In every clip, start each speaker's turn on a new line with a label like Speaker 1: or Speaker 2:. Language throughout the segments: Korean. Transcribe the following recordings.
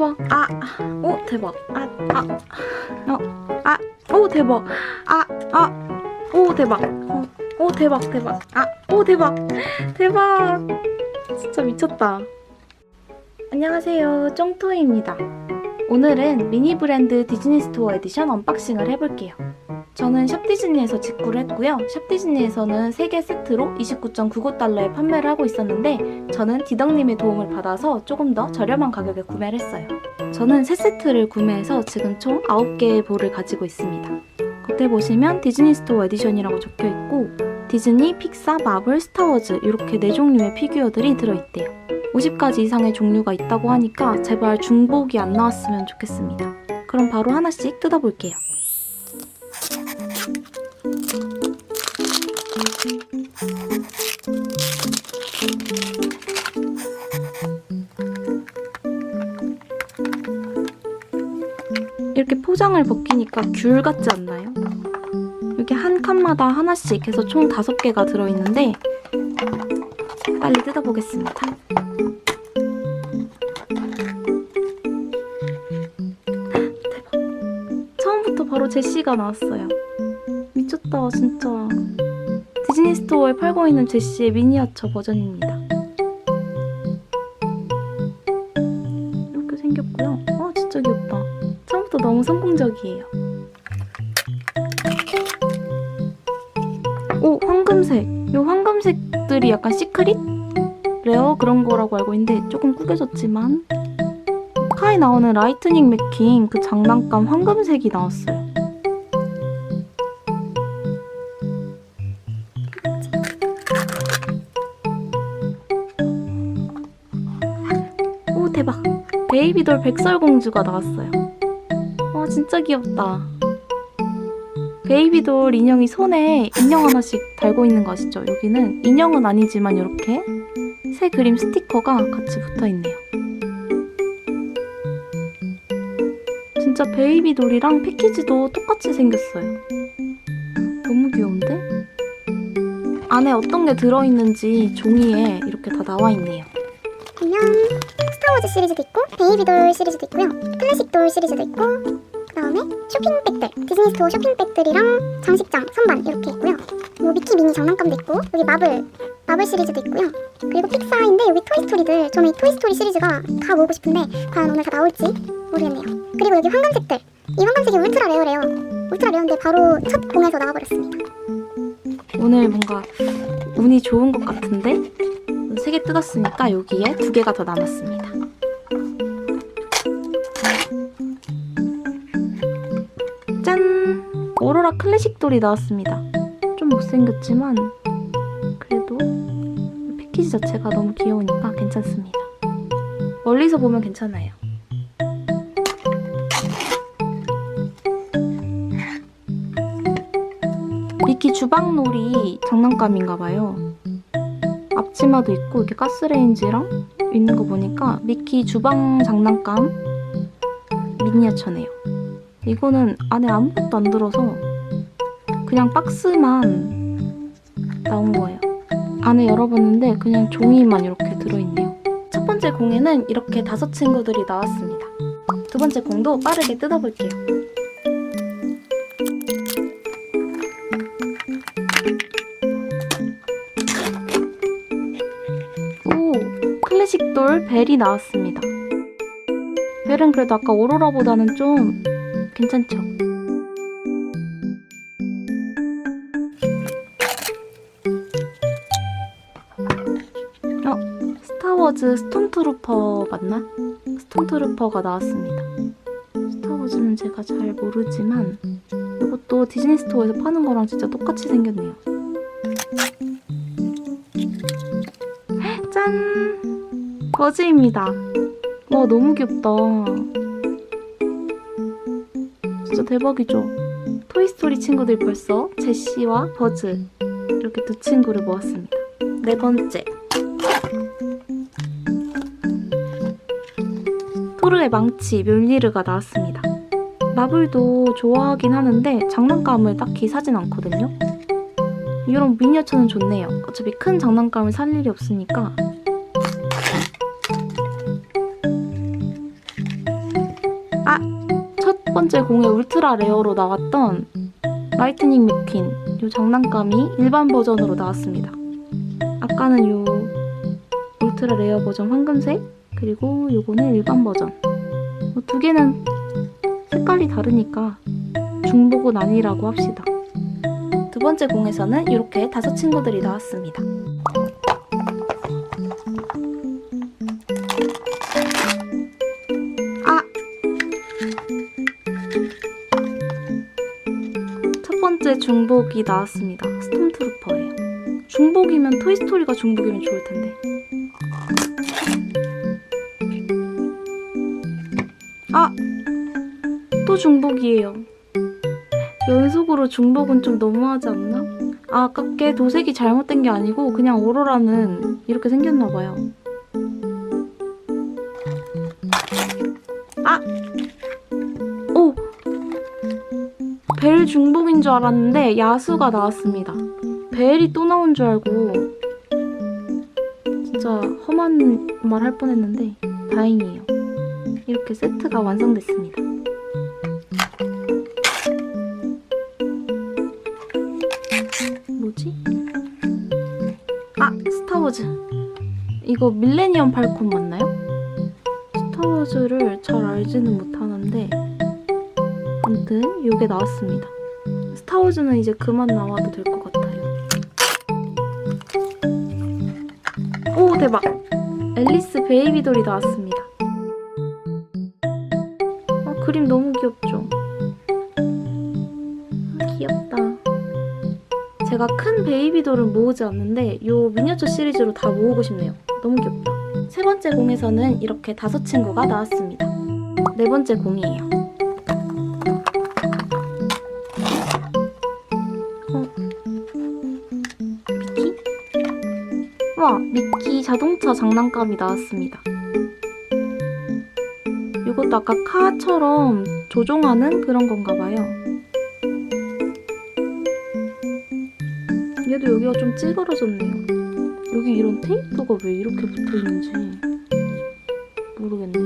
Speaker 1: 대박. 아, 오 대박. 아, 아, 어, 대박. 아, 아, 오 대박. 어, 오 대박, 대박. 아, 오 대박, 대박. 진짜 미쳤다. 안녕하세요, 쫑토이입니다. 오늘은 미니 브랜드 디즈니 스토어 에디션 언박싱을 해볼게요. 저는 샵 디즈니에서 직구를 했고요. 샵 디즈니에서는 3개 세트로 29.99달러에 판매를 하고 있었는데 저는 디덕님의 도움을 받아서 조금 더 저렴한 가격에 구매를 했어요. 저는 세 세트를 구매해서 지금 총 9개의 볼을 가지고 있습니다. 겉에 보시면 디즈니 스토어 에디션이라고 적혀 있고 디즈니, 픽사, 마블, 스타워즈 이렇게 네 종류의 피규어들이 들어있대요. 50가지 이상의 종류가 있다고 하니까 제발 중복이 안 나왔으면 좋겠습니다. 그럼 바로 하나씩 뜯어볼게요. 이렇게 포장을 벗기니까 귤 같지 않나요? 이렇게 한 칸마다 하나씩 해서 총 다섯 개가 들어있는데 빨리 뜯어보겠습니다. 대박. 처음부터 바로 제시가 나왔어요. 미쳤다, 진짜. 디즈니 스토어에 팔고 있는 제시의 미니어처 버전입니다. 이렇게 생겼고요. 아, 진짜 귀엽다. 처음부터 너무 성공적이에요. 오, 황금색. 이 황금색들이 약간 시크릿? 레어 그런 거라고 알고 있는데 조금 구겨졌지만 카에 나오는 라이트닝 맥킹 그 장난감 황금색이 나왔어요. 베이비돌 백설공주가 나왔어요 와 진짜 귀엽다 베이비돌 인형이 손에 인형 하나씩 달고 있는 거 아시죠? 여기는 인형은 아니지만 이렇게 새 그림 스티커가 같이 붙어 있네요 진짜 베이비돌이랑 패키지도 똑같이 생겼어요 너무 귀여운데? 안에 어떤 게 들어있는지 종이에 이렇게 다 나와 있네요
Speaker 2: 안녕. 스타워즈 시리즈도 있고 베이비 돌 시리즈도 있고요. 클래식 돌 시리즈도 있고 그 다음에 쇼핑백들 디즈니 스토어 쇼핑백들이랑 장식장 선반 이렇게 있고요. 뭐 미키 미니 장난감도 있고 여기 마블 마블 시리즈도 있고요. 그리고 픽사인데 여기 토이스토리들 저는 이 토이스토리 시리즈가 다 모으고 싶은데 과연 오늘 다 나올지 모르겠네요. 그리고 여기 황금색들 이 황금색이 울트라 레어래요. 울트라 레어인데 바로 첫 공에서 나와버렸습니다.
Speaker 1: 오늘 뭔가 운이 좋은 것 같은데 세 개 뜯었으니까 여기에 두 개가 더 남았습니다. 오로라 클래식 돌이 나왔습니다. 좀 못생겼지만 그래도 패키지 자체가 너무 귀여우니까 괜찮습니다. 멀리서 보면 괜찮아요. 미키 주방놀이 장난감인가 봐요. 앞치마도 있고 이렇게 가스레인지랑 있는 거 보니까 미키 주방 장난감 미니어처네요. 이거는 안에 아무것도 안 들어서 그냥 박스만 나온 거예요. 안에 열어봤는데 그냥 종이만 이렇게 들어있네요. 첫 번째 공에는 이렇게 다섯 친구들이 나왔습니다. 두 번째 공도 빠르게 뜯어볼게요. 오, 클래식 돌 벨이 나왔습니다. 벨은 그래도 아까 오로라보다는 좀 괜찮죠? 스타워즈 스톰트루퍼 맞나? 스톰트루퍼가 나왔습니다. 스타워즈는 제가 잘 모르지만 이것도 디즈니 스토어에서 파는 거랑 진짜 똑같이 생겼네요. 짠! 버즈입니다. 와, 너무 귀엽다. 진짜 대박이죠? 토이스토리 친구들 벌써 제시와 버즈 이렇게 두 친구를 모았습니다. 네 번째. 토르의 망치 뮬리르가 나왔습니다. 마블도 좋아하긴 하는데 장난감을 딱히 사진 않거든요. 이런 미니어처는 좋네요. 어차피 큰 장난감을 살 일이 없으니까. 번째 공에 울트라 레어로 나왔던 라이트닝 맥퀸 요 장난감이 일반 버전으로 나왔습니다. 아까는 요 울트라 레어 버전 황금색 그리고 요거는 일반 버전 뭐 두 개는 색깔이 다르니까 중복은 아니라고 합시다. 두 번째 공에서는 이렇게 다섯 친구들이 나왔습니다. 아! 첫 번째 중복이 나왔습니다. 스톰트루퍼예요. 중복이면 토이스토리가 중복이면 좋을 텐데. 중복이에요. 연속으로 중복은 좀 너무하지 않나? 아, 아깝게 도색이 잘못된 게 아니고 그냥 오로라는 이렇게 생겼나 봐요. 아! 오! 벨 중복인 줄 알았는데 야수가 나왔습니다. 벨이 또 나온 줄 알고 진짜 험한 말 할 뻔했는데 다행이에요. 이렇게 세트가 완성됐습니다. 이거 밀레니엄 팔콘 맞나요? 스타워즈를 잘 알지는 못하는데 아무튼 이게 나왔습니다. 스타워즈는 이제 그만 나와도 될 것 같아요. 오 대박! 앨리스 베이비돌이 나왔습니다. 아, 그림 너무 귀엽죠? 아, 귀엽다. 제가 큰 베이비돌은 모으지 않는데 이 미니어처 시리즈로 다 모으고 싶네요. 너무 귀엽다. 세 번째 공에서는 이렇게 다섯 친구가 나왔습니다. 네 번째 공이에요. 어? 미키? 와, 미키 자동차 장난감이 나왔습니다. 이것도 아까 카처럼 조종하는 그런 건가 봐요. 얘도 여기가 좀 찌그러졌네요. 여기 이런 테이프가 왜 이렇게 붙어 있는지 모르겠네.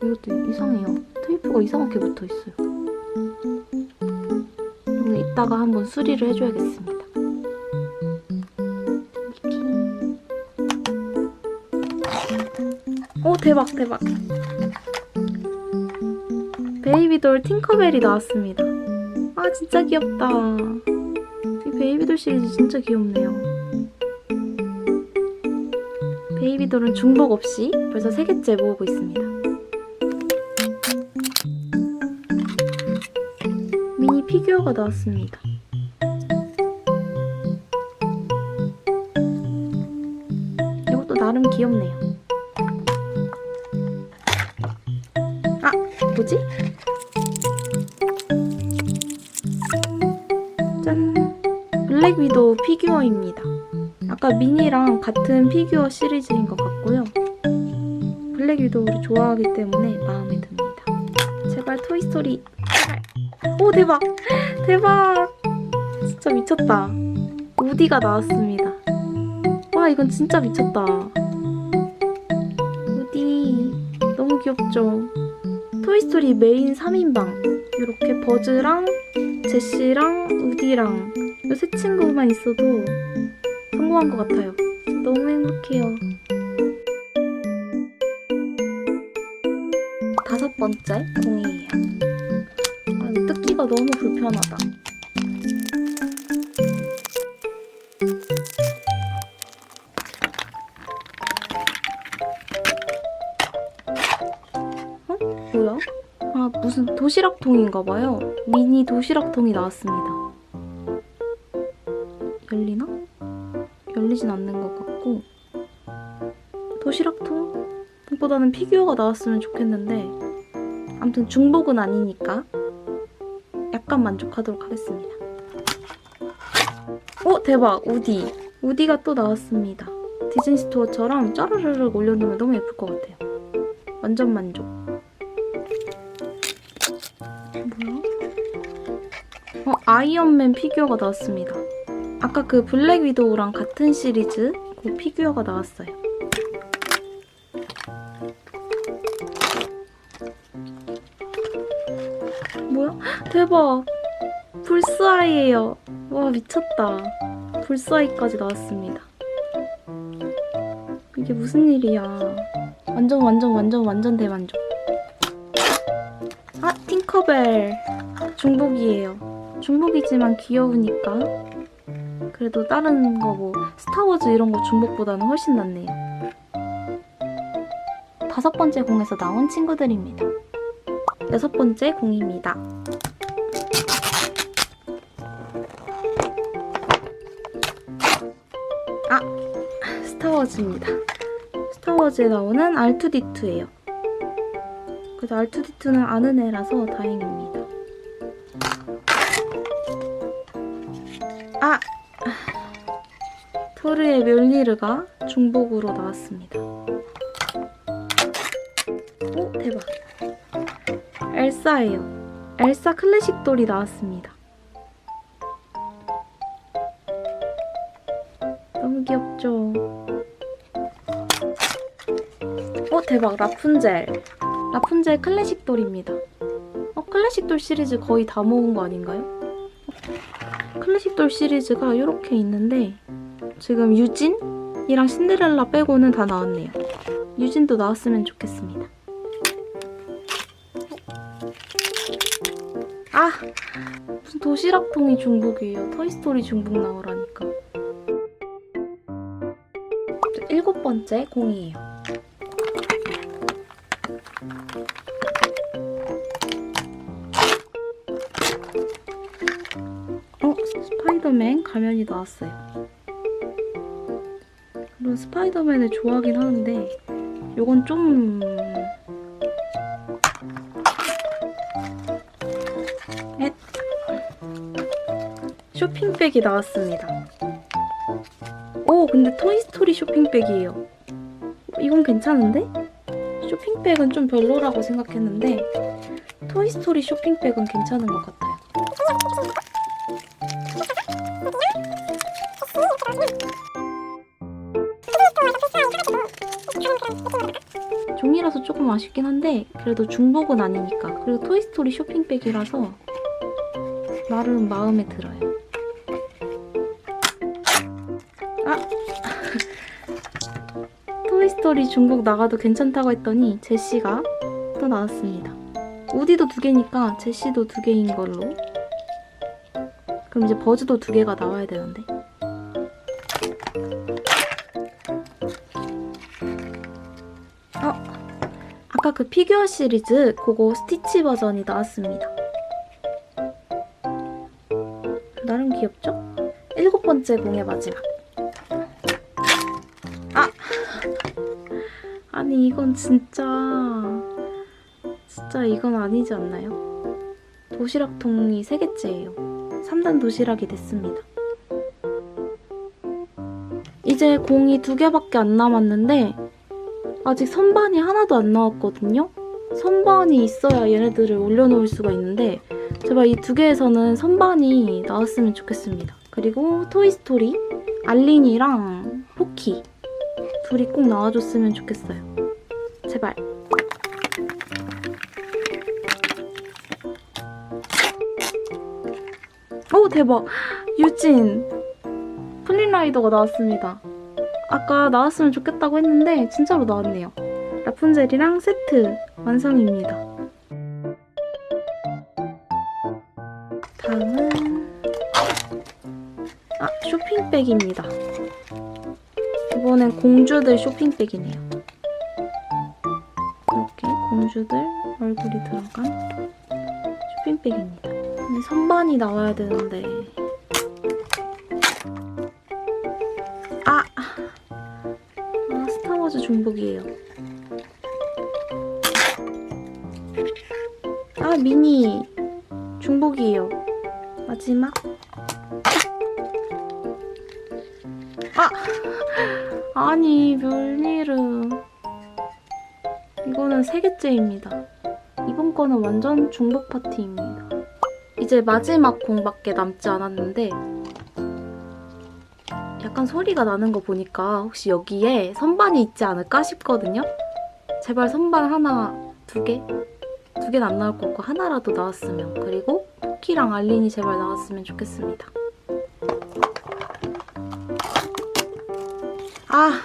Speaker 1: 이것도 이상해요. 테이프가 이상하게 붙어 있어요. 오늘 이따가 한번 수리를 해줘야겠습니다. 오 대박 대박. 베이비돌 팅커벨이 나왔습니다. 아 진짜 귀엽다. 이 베이비돌 시리즈 진짜 귀엽네요. 베이비돌은 중복 없이 벌써 세 개째 모으고 있습니다. 미니 피규어가 나왔습니다. 이것도 나름 귀엽네요. 아, 뭐지? 짠! 블랙 위도우 피규어입니다. 아까 미니랑 같은 피규어 시리즈인 것 같고요. 블랙 위도우를 좋아하기 때문에 마음에 듭니다. 제발 토이스토리. 오 대박! 대박! 진짜 미쳤다. 우디가 나왔습니다. 와 이건 진짜 미쳤다. 우디 너무 귀엽죠? 토이스토리 메인 3인방 이렇게 버즈랑 제시랑 우디랑 이 세 친구만 있어도 성공한 것 같아요. 너무 행복해요. 다섯 번째 공이에요. 아, 이 뜯기가 너무 불편하다. 어? 뭐야? 아, 무슨 도시락통인가 봐요. 미니 도시락통이 나왔습니다. 열리진 않는 것 같고 도시락통? 보다는 피규어가 나왔으면 좋겠는데 아무튼 중복은 아니니까 약간 만족하도록 하겠습니다. 오 대박 우디 우디가 또 나왔습니다. 디즈니 스토어처럼 짜르르륵 올려놓으면 너무 예쁠 것 같아요. 완전 만족. 뭐야? 어 아이언맨 피규어가 나왔습니다. 아까 그 블랙 위도우랑 같은 시리즈 그 피규어가 나왔어요. 대박. 불스아이예요. 와 미쳤다. 불스아이까지 나왔습니다. 이게 무슨 일이야. 완전 완전 완전 완전 대만족. 아 팅커벨 중복이에요. 중복이지만 귀여우니까. 그래도 다른 거 뭐 스타워즈 이런 거 중복보다는 훨씬 낫네요. 다섯 번째 공에서 나온 친구들입니다. 여섯 번째 공입니다. 아, 스타워즈입니다. 스타워즈에 나오는 R2D2예요. 그래서 R2D2는 아는 애라서 다행입니다. 아! 토르의 멸리르가 중복으로 나왔습니다. 오, 대박. 엘사예요. 엘사 클래식 돌이 나왔습니다. 너무 귀엽죠? 오, 대박. 라푼젤. 라푼젤 클래식 돌입니다. 어, 클래식 돌 시리즈 거의 다 모은 거 아닌가요? 클래식 돌 시리즈가 이렇게 있는데 지금 유진이랑 신데렐라 빼고는 다 나왔네요. 유진도 나왔으면 좋겠습니다. 아! 무슨 도시락통이 중복이에요. 토이스토리 중복 나오라니까. 자, 일곱 번째 공이에요. 어? 스파이더맨 가면이 나왔어요. 물론 스파이더맨을 좋아하긴 하는데 요건 좀 엣. 쇼핑백이 나왔습니다. 오 근데 토이스토리 쇼핑백이에요. 이건 괜찮은데? 쇼핑백은 좀 별로라고 생각했는데 토이스토리 쇼핑백은 괜찮은 것 같아요. 종이라서 조금 아쉽긴 한데 그래도 중복은 아니니까 그리고 토이스토리 쇼핑백이라서 나름 마음에 들어요. 아! 토이스토리 중복 나가도 괜찮다고 했더니 제시가 또 나왔습니다. 우디도 두 개니까 제시도 두 개인 걸로. 그럼 이제 버즈도 두 개가 나와야 되는데 아까 그 피규어 시리즈 그거 스티치 버전이 나왔습니다. 나름 귀엽죠? 일곱 번째 공의 마지막. 아! 아니 이건 진짜 진짜 이건 아니지 않나요? 도시락 통이 세 개째예요. 3단 도시락이 됐습니다. 이제 공이 두 개밖에 안 남았는데 아직 선반이 하나도 안 나왔거든요. 선반이 있어야 얘네들을 올려놓을 수가 있는데 제발 이 두 개에서는 선반이 나왔으면 좋겠습니다. 그리고 토이스토리, 알린이랑 포키 둘이 꼭 나와줬으면 좋겠어요. 제발. 오 대박! 유진! 플린라이더가 나왔습니다. 아까 나왔으면 좋겠다고 했는데 진짜로 나왔네요. 라푼젤이랑 세트 완성입니다. 다음은 아 쇼핑백입니다. 이번엔 공주들 쇼핑백이네요. 이렇게 공주들 얼굴이 들어간 쇼핑백입니다. 근데 선반이 나와야 되는데 중복이에요. 아, 미니 중복이에요. 마지막. 아! 아니, 멸미르. 이거는 세 개째입니다. 이번 거는 완전 중복 파티입니다. 이제 마지막 공밖에 남지 않았는데 약간 소리가 나는 거 보니까 혹시 여기에 선반이 있지 않을까 싶거든요. 제발 선반 하나, 두 개? 두 개는 안 나올 것 같고 하나라도 나왔으면. 그리고 포키랑 알린이 제발 나왔으면 좋겠습니다. 아,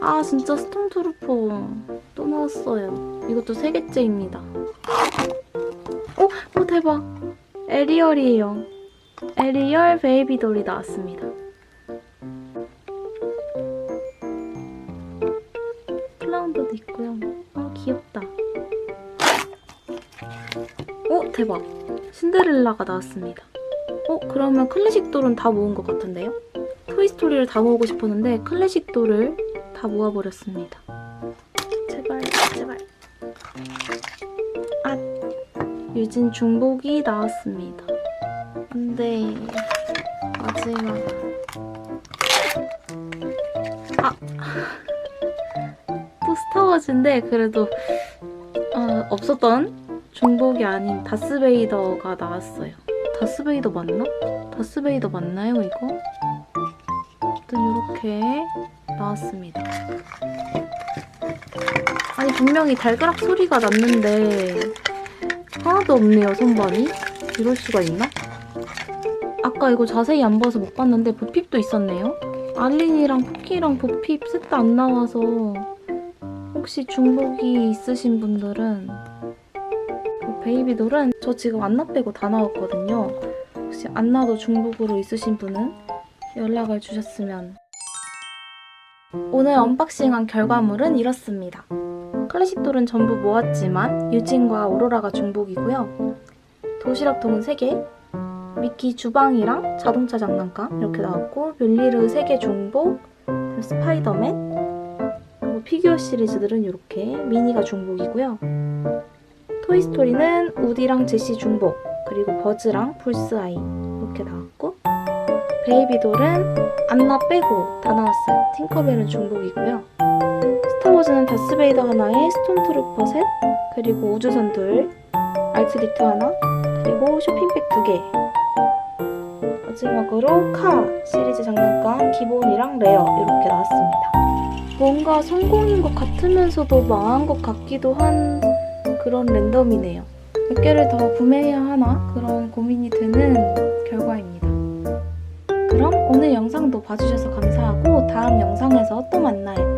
Speaker 1: 아 진짜 스톰트루퍼 또 나왔어요. 이것도 세 개째입니다. 오, 오 대박. 에리얼이에요. 에리얼 베이비돌이 나왔습니다. 대박. 신데렐라가 나왔습니다. 어 그러면 클래식 돌은 다 모은 것 같은데요? 토이스토리를 다 모으고 싶었는데 클래식 돌을 다 모아버렸습니다. 제발 제발. 아 유진 중복이 나왔습니다. 안돼 마지막. 아. 또 스타워즈인데 그래도 아, 없었던 중복이 아닌 다스베이더가 나왔어요. 다스베이더 맞나? 다스베이더 맞나요 이거? 아무튼 이렇게 나왔습니다. 아니 분명히 달그락 소리가 났는데 하나도 없네요 선반이. 이럴 수가 있나? 아까 이거 자세히 안 봐서 못 봤는데 보핍도 있었네요. 알린이랑 포키랑 보핍 셋 다 안 나와서 혹시 중복이 있으신 분들은 그 베이비돌은 저 지금 안나 빼고 다 나왔거든요. 혹시 안나도 중복으로 있으신 분은 연락을 주셨으면 오늘 언박싱한 결과물은 이렇습니다. 클래식돌은 전부 모았지만 유진과 오로라가 중복이고요. 도시락통은 3개, 미키 주방이랑 자동차 장난감 이렇게 나왔고 뮬리르 3개 중복, 스파이더맨, 그리고 피규어 시리즈들은 이렇게 미니가 중복이고요. 토이스토리는 우디랑 제시 중복, 그리고 버즈랑 불스아이 이렇게 나왔고 베이비돌은 안나 빼고 다 나왔어요. 팅커벨은 중복이고요. 스타워즈는 다스베이더 하나에 스톰트루퍼 셋, 그리고 우주선 둘, 알트리트 하나, 그리고 쇼핑백 두 개. 마지막으로 카 시리즈 장난감 기본이랑 레어 이렇게 나왔습니다. 뭔가 성공인 것 같으면서도 망한 것 같기도 한 그런 랜덤이네요. 몇 개를 더 구매해야 하나 그런 고민이 드는 결과입니다. 그럼 오늘 영상도 봐주셔서 감사하고 다음 영상에서 또 만나요.